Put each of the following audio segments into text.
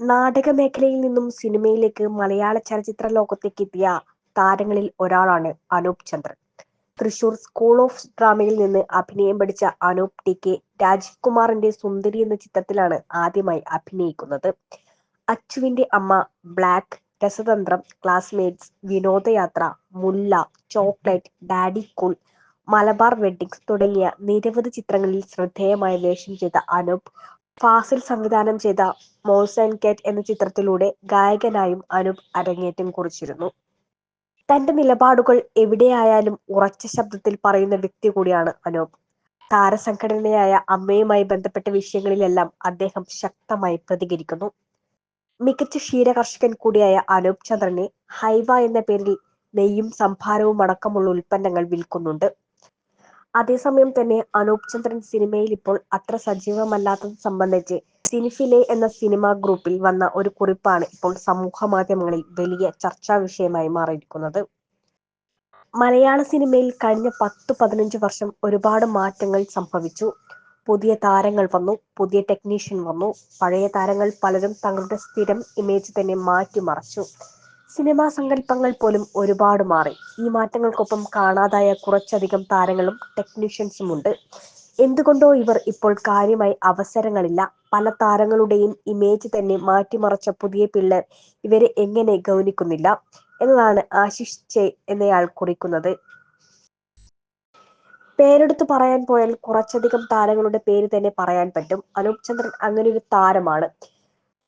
നാടക മേഖലയിൽ നിന്നും സിനിമയിലേക്ക് മലയാള ചലച്ചിത്ര ലോകത്തേക്ക് എത്തിയ താരങ്ങളിൽ ഒരാളാണ് അനൂപ് ചന്ദ്രൻ. തൃശൂർ സ്കൂൾ ഓഫ് ഡ്രാമയിൽ നിന്ന് അഭിനയം പഠിച്ച അനൂപ് ടി കെ രാജീവ് കുമാറിന്റെ സുന്ദരി എന്ന ചിത്രത്തിലാണ് ആദ്യമായി അഭിനയിക്കുന്നത്. അച്ചുവിന്റെ അമ്മ black Rasathanthram classmates Vinodayathra Mulla chocolate daddy cool Malabar weddings തുടങ്ങിയ നിരവധി ചിത്രങ്ങളിൽ ശ്രദ്ധേയമായ വേഷം ചെയ്ത അനൂപ് ഫാസിൽ സംവിധാനം ചെയ്ത മോൾസ് ആൻഡ് കാറ്റ് എന്ന ചിത്രത്തിലൂടെ ഗായകനായും അനൂപ് അരങ്ങേറ്റം കുറിച്ചിരുന്നു. തന്റെ നിലപാടുകൾ എവിടെയായാലും ഉറച്ച ശബ്ദത്തിൽ പറയുന്ന വ്യക്തി കൂടിയാണ് അനൂപ് താരസംഘടനയായ അമ്മയുമായി ബന്ധപ്പെട്ട വിഷയങ്ങളിലെല്ലാം അദ്ദേഹം ശക്തമായി പ്രതികരിക്കുന്നു. മികച്ച ക്ഷീരകർഷകൻ കൂടിയായ അനൂപ് ചന്ദ്രനെ ഹൈവ എന്ന പേരിൽ നെയ്യും സംഭാരവും അടക്കമുള്ള ഉൽപ്പന്നങ്ങൾ വിൽക്കുന്നുണ്ട്. അതേസമയം തന്നെ അനൂപ് ചന്ദ്രൻ സിനിമയിൽ ഇപ്പോൾ അത്ര സജീവമല്ലാത്തത് സംബന്ധിച്ച് സിനിഫിലെ എന്ന സിനിമാ ഗ്രൂപ്പിൽ വന്ന ഒരു കുറിപ്പാണ് ഇപ്പോൾ സമൂഹ മാധ്യമങ്ങളിൽ വലിയ ചർച്ചാ വിഷയമായി മാറിയിരിക്കുന്നത്. മലയാള സിനിമയിൽ കഴിഞ്ഞ പത്ത് പതിനഞ്ച് വർഷം ഒരുപാട് മാറ്റങ്ങൾ സംഭവിച്ചു. പുതിയ താരങ്ങൾ വന്നു പുതിയ ടെക്നീഷ്യൻ വന്നു. പഴയ താരങ്ങൾ പലരും തങ്ങളുടെ സ്ഥിരം ഇമേജ് തന്നെ മാറ്റിമറച്ചു. സിനിമാ സങ്കല്പങ്ങൾ പോലും ഒരുപാട് മാറി. ഈ മാറ്റങ്ങൾക്കൊപ്പം കാണാതായ കുറച്ചധികം താരങ്ങളും ടെക്നീഷ്യൻസും ഉണ്ട്. എന്തുകൊണ്ടോ ഇവർ ഇപ്പോൾ കാര്യമായി അവസരങ്ങളില്ല. പല താരങ്ങളുടെയും ഇമേജ് തന്നെ മാറ്റിമറച്ച പുതിയ പിള്ളേർ ഇവരെ എങ്ങനെ ഗൗനിക്കുന്നില്ല എന്നതാണ് ആശിഷ് ചെ എന്നയാൾ കുറിക്കുന്നത്. പേരെടുത്ത് പറയാൻ പോയാൽ കുറച്ചധികം താരങ്ങളുടെ പേര് തന്നെ പറയാൻ പറ്റും. അനൂപ് ചന്ദ്രൻ അങ്ങനെ ഒരു താരമാണ്.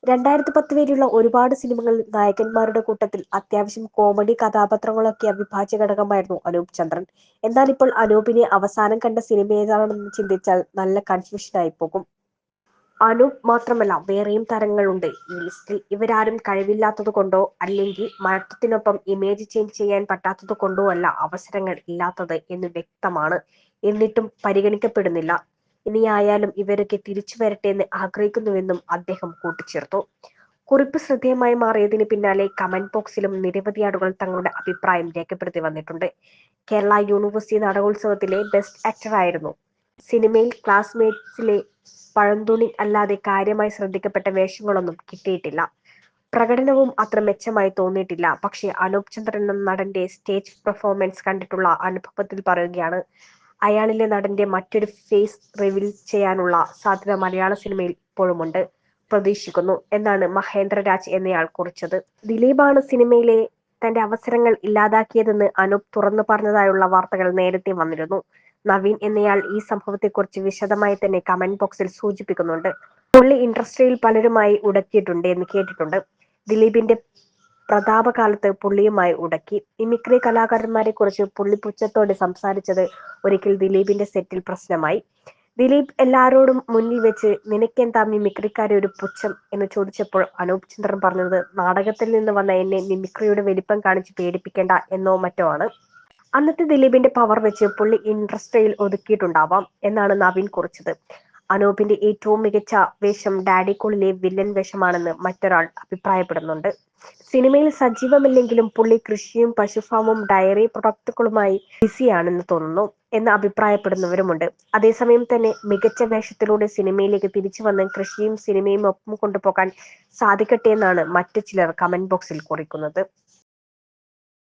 രണ്ടായിരത്തി പത്ത് വരെയുള്ള ഒരുപാട് സിനിമകളിൽ നായകന്മാരുടെ കൂട്ടത്തിൽ അത്യാവശ്യം കോമഡി കഥാപാത്രങ്ങളൊക്കെ അവിഭാജ്യ ഘടകമായിരുന്നു അനൂപ് ചന്ദ്രൻ. എന്നാൽ ഇപ്പോൾ അനൂപിനെ അവസാനം കണ്ട സിനിമ ഏതാണെന്ന് ചിന്തിച്ചാൽ നല്ല കൺഫ്യൂഷനായി പോകും. അനൂപ് മാത്രമല്ല വേറെയും താരങ്ങളുണ്ട്. ഈ ലിസ്റ്റിൽ ഇവരാരും കഴിവില്ലാത്തത് കൊണ്ടോ അല്ലെങ്കിൽ മഴത്തത്തിനൊപ്പം ഇമേജ് ചേഞ്ച് ചെയ്യാൻ പറ്റാത്തത് കൊണ്ടോ അല്ല അവസരങ്ങൾ ഇല്ലാത്തത് എന്ന് വ്യക്തമാണ്. എന്നിട്ടും പരിഗണിക്കപ്പെടുന്നില്ല. ഇനിയായാലും ഇവരൊക്കെ തിരിച്ചു വരട്ടെ എന്ന് ആഗ്രഹിക്കുന്നുവെന്നും അദ്ദേഹം കൂട്ടിച്ചേർത്തു. കുറിപ്പ് ശ്രദ്ധേയമായി മാറിയതിന് പിന്നാലെ കമന്റ് ബോക്സിലും നിരവധി ആളുകൾ തങ്ങളുടെ അഭിപ്രായം രേഖപ്പെടുത്തി വന്നിട്ടുണ്ട്. കേരള യൂണിവേഴ്സിറ്റി നാടകോത്സവത്തിലെ ബെസ്റ്റ് ആക്ടർ ആയിരുന്നു. സിനിമയിൽ ക്ലാസ്മേറ്റ്സിലെ പഴന്തുണി അല്ലാതെ കാര്യമായി ശ്രദ്ധിക്കപ്പെട്ട വേഷങ്ങളൊന്നും കിട്ടിയിട്ടില്ല. പ്രകടനവും അത്ര മെച്ചമായി തോന്നിയിട്ടില്ല. പക്ഷേ അനൂപ് ചന്ദ്രൻ എന്ന നടന്റെ സ്റ്റേജ് പെർഫോമൻസ് കണ്ടിട്ടുള്ള അനുഭവത്തിൽ പറയുകയാണ് അയാളിലെ നടന്റെ മറ്റൊരു ഫേസ് റിവീൽ ചെയ്യാനുള്ള സാധ്യത മലയാള സിനിമയിൽ ഇപ്പോഴുമുണ്ട്. പ്രതീക്ഷിക്കുന്നു. എന്നാണ് മഹേന്ദ്രരാജ് എന്നയാൾ കുറിച്ചത്. ദിലീപാണ് സിനിമയിലെ തന്റെ അവസരങ്ങൾ ഇല്ലാതാക്കിയതെന്ന് അനൂപ് തുറന്നു പറഞ്ഞതായുള്ള വാർത്തകൾ നേരത്തെ വന്നിരുന്നു. നവീൻ എന്നയാൾ ഈ സംഭവത്തെക്കുറിച്ച് വിശദമായി തന്നെ കമന്റ് ബോക്സിൽ സൂചിപ്പിക്കുന്നുണ്ട്. പുള്ളി ഇൻഡസ്ട്രിയിൽ പലരുമായി ഉടക്കിയിട്ടുണ്ട് എന്ന് കേട്ടിട്ടുണ്ട്. ദിലീപിന്റെ പ്രതാപകാലത്ത് പുള്ളിയുമായി ഉടക്കി. മിമിക്രി കലാകാരന്മാരെ കുറിച്ച് പുള്ളി പുച്ഛത്തോടെ സംസാരിച്ചത് ഒരിക്കൽ ദിലീപിന്റെ സെറ്റിൽ പ്രശ്നമായി. ദിലീപ് എല്ലാരോടും മുന്നിൽ വെച്ച് നിനക്കെന്താ മിമിക്രിക്കാരെ ഒരു പുച്ഛം? എന്ന് ചോദിച്ചപ്പോൾ അനൂപ് ചന്ദ്രൻ പറഞ്ഞത് നാടകത്തിൽ നിന്ന് വന്ന എന്നെ മിമിക്രിയുടെ വലിപ്പം കാണിച്ച് പേടിപ്പിക്കേണ്ട എന്നോ മറ്റോ ആണ്. അന്നത്തെ ദിലീപിന്റെ പവർ വെച്ച് പുള്ളി ഇൻഡസ്ട്രിയിൽ ഒതുക്കിയിട്ടുണ്ടാവാം എന്നാണ് നവീൻ കുറിച്ചത്. അനൂപിന്റെ ഏറ്റവും മികച്ച വേഷം ഡാഡി കോളിലെ വില്ലൻ വേഷമാണെന്ന് മറ്റൊരാൾ അഭിപ്രായപ്പെടുന്നുണ്ട്. സിനിമയിൽ സജീവമല്ലെങ്കിലും പുള്ളി കൃഷിയും പശുഫാമും ഡയറി പ്രൊഡക്റ്റുകളുമായി ബിസിയാണെന്ന് തോന്നുന്നു എന്ന് അഭിപ്രായപ്പെടുന്നവരുമുണ്ട്. അതേസമയം തന്നെ മികച്ച വേഷത്തിലൂടെ സിനിമയിലേക്ക് തിരിച്ചു വന്ന് കൃഷിയും സിനിമയും ഒപ്പം കൊണ്ടുപോകാൻ സാധിക്കട്ടെ എന്നാണ് മറ്റു ചിലർ കമന്റ് ബോക്സിൽ കുറിക്കുന്നത്.